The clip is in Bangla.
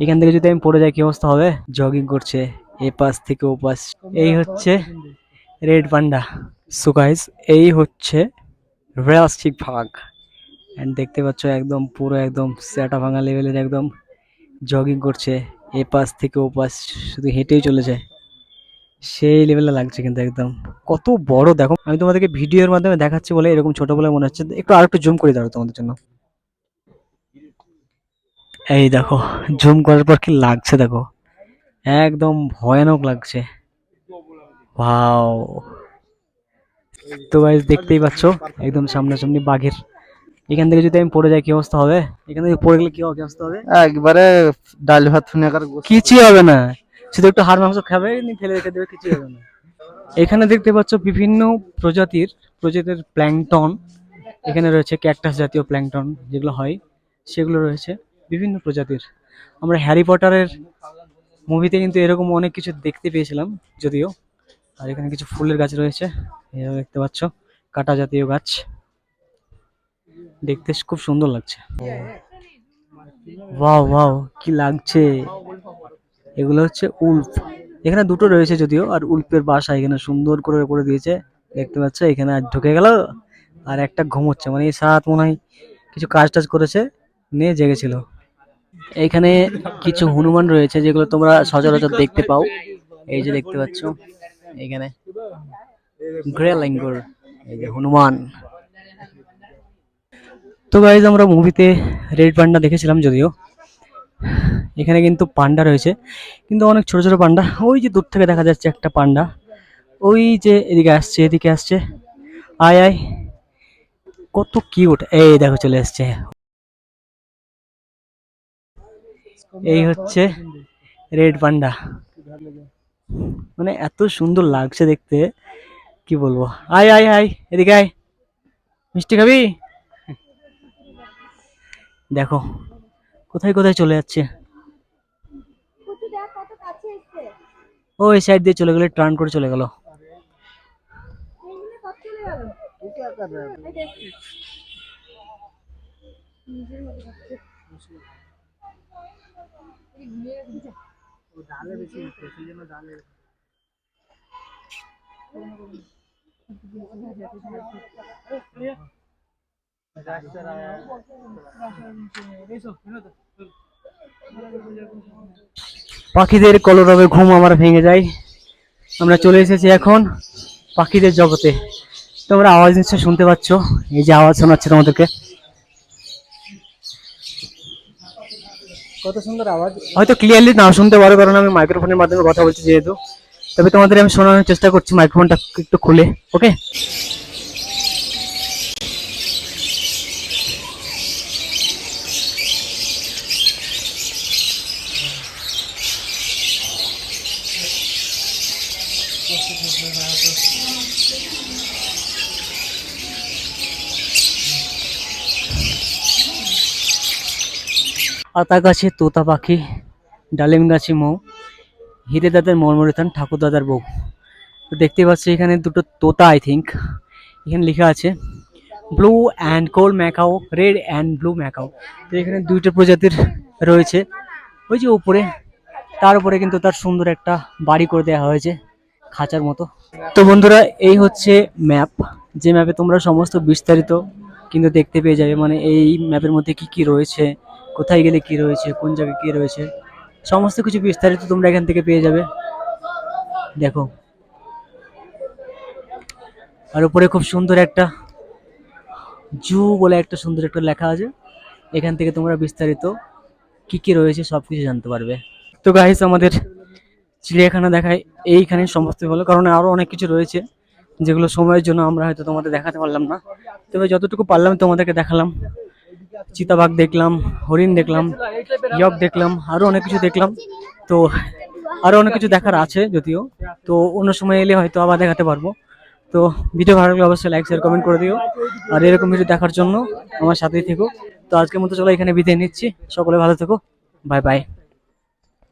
এখান থেকে যদি আমি পড়ে যাই, কি অবস্থা হবে? জগিং করছে, এ পাশ থেকে ও পাশ। এই হচ্ছে রেড পান্ডা সো গাইস এই হচ্ছে রিয়ালিস্টিক ভাগ অ্যান্ড দেখতে পাচ্ছ, একদম পুরো একদম স্যাটা ভাঙা লেভেলের একদম জগিং করছে। এ পাশ থেকে ও পাশ শুধু হেঁটেই চলে যায় সেই লেভেলে লাগছে কিন্তু একদম। কত বড়, দেখো। আমি তোমাদেরকে ভিডিওর মাধ্যমে দেখাচ্ছি বলে এরকম ছোট বলে মনে হচ্ছে। একটু আর একটু জুম করে দাও তোমাদের জন্য। এই দেখো জুম করার পর কি লাগছে দেখো? একদম ভয়ানক লাগছে। ভাও তো গাইজ দেখতেই পাচ্ছ একদম সামনাসামনি বাঘের। এখান থেকে যদি আমি পড়ে যাই কি অবস্থা হবে? এখান থেকে পড়ে গেলে কি অবস্থা হবে? একবারে ডাল ভাত শুনে আকার কিছুই হবে না। শুধু একটু হাড় মাংস খাবে ফেলে রেখে দেবে কিছুই হবে না। এখানে দেখতে পাচ্ছ বিভিন্ন প্রজাতির প্রজাতির প্ল্যাংটন। এখানে রয়েছে ক্যাকটাস জাতীয় প্ল্যাংটন যেগুলো হয় সেগুলো রয়েছে। বিভিন্ন প্রজাতির। আমরা হ্যারি পটারের মুভিতে কিন্তু এরকম অনেক কিছু দেখতে পেয়েছিলাম, যদিও। আর এখানে কিছু ফুলের গাছ রয়েছে, এভাবে দেখতে পাচ্ছ, কাটা জাতীয় গাছ। দেখতে খুব সুন্দর লাগছে। ওয়াও ওয়াও কি লাগছে! এগুলো হচ্ছে উল্ফ। এখানে দুটো রয়েছে যদিও, আর উল্ফের বাসা এখানে সুন্দর করে করে দিয়েছে। দেখতে পাচ্ছ, এখানে আর ঢুকে গেল, আর একটা ঘুমোচ্ছে। মানে এই সাত মনে হয় কিছু কাজ টাজ করেছে, নিয়ে জেগেছিল। এখানে কিছু হনুমান রয়েছে যেগুলো তোমরা সচরাচর দেখতে পাও। এই যে দেখতে পাচ্ছ, এখানে গ্রে এই যে হনুমান। তো গাইজ আমরা মুভিতে রেড পান্ডা দেখেছিলাম যদিও। এখানে কিন্তু পান্ডা রয়েছে। কিন্তু অনেক ছোট ছোট পান্ডা ওই যে দূর থেকে দেখা যাচ্ছে একটা পান্ডা ওই যে এদিকে আসছে এদিকে আসছে। আয় আয়। কত কিউট এই দেখো, চলে আসছে এই হচ্ছে রেড পান্ডা। মানে এত সুন্দর লাগছে দেখতে, কি বলব? আয় আয় আয়, এদিকে আয়। মিষ্টি খাবি? দেখো, কোথায় কোথায় চলে যাচ্ছে? ও, এই সাইড দিয়ে চলে গেলে টার্ন করে চলে গেল। পাখিদের কলরবে ঘুম আমার ভেঙে যায়। আমরা চলে এসেছি এখন পাখিদের জগতে। তোমরা আওয়াজ নিশ্চয় শুনতে পাচ্ছ। এই যে আওয়াজ শোনাচ্ছে তোমাদেরকে। কত সুন্দর আওয়াজ। হয়তো ক্লিয়ারলি নাও শুনতে পারো, কারণ আমি মাইক্রোফোনের মাধ্যমে কথা বলছি যেহেতু। তবে তোমাদের আমি শোনানোর চেষ্টা করছি মাইক্রোফোনটা একটু খুলে ওকে আতা গাছে তোতা পাখি ডালিম গাছে মৌ হিরে দাদার মর্মরেথান ঠাকুর দাদার বউ। তো দেখতে পাচ্ছি এখানে দুটো তোতা আই থিঙ্ক এখানে লেখা আছে blue and gold macaw red and blue macaw তো এখানে দুইটা প্রজাতির রয়েছে। ওই যে উপরে, তার উপরে কিন্তু তার সুন্দর একটা বাড়ি করে দেওয়া হয়েছে, খাঁচার মতো। তো বন্ধুরা, এই হচ্ছে ম্যাপ। যে ম্যাপে তোমরা সমস্ত বিস্তারিত কিন্তু দেখতে পেয়ে যাবে। মানে এই ম্যাপের মধ্যে কি কি রয়েছে কোথায় গেলে কি রয়েছে, কোন জায়গায় কি রয়েছে, সমস্ত কিছু বিস্তারিত তোমরা এখান থেকে পেয়ে যাবে। দেখো। আর উপরে খুব সুন্দর একটা জু বলে একটা সুন্দর একটা লেখা আছে। এখান থেকে তোমরা বিস্তারিত কি কি রয়েছে সব কিছু জানতে পারবে। তো গাইস আমাদের চিড়িয়াখানা দেখায়, এইখানে সমস্ত হলো, কারণ আরও অনেক কিছু রয়েছে, যেগুলো সময়ের জন্য আমরা হয়তো তোমাদের দেখাতে পারলাম না। তবে যতটুকু পারলাম তোমাদেরকে দেখালাম। চিতাবাঘ দেখলাম, হরিণ দেখলাম, ইয়ক দেখলাম আরও অনেক কিছু দেখলাম। তো আরও অনেক কিছু দেখার আছে যদিও। তো অন্য সময় এলে হয়তো আবার দেখাতে পারব। তো ভিডিও ভালো লাগলে অবশ্যই লাইক শেয়ার কমেন্ট করে দিও। আর এরকম ভিডিও দেখার জন্য আমার সাথেই থেকো। তো আজকের মতো চলো এখানে বিদায় নিচ্ছি। সকলে ভালো থেকো। Bye bye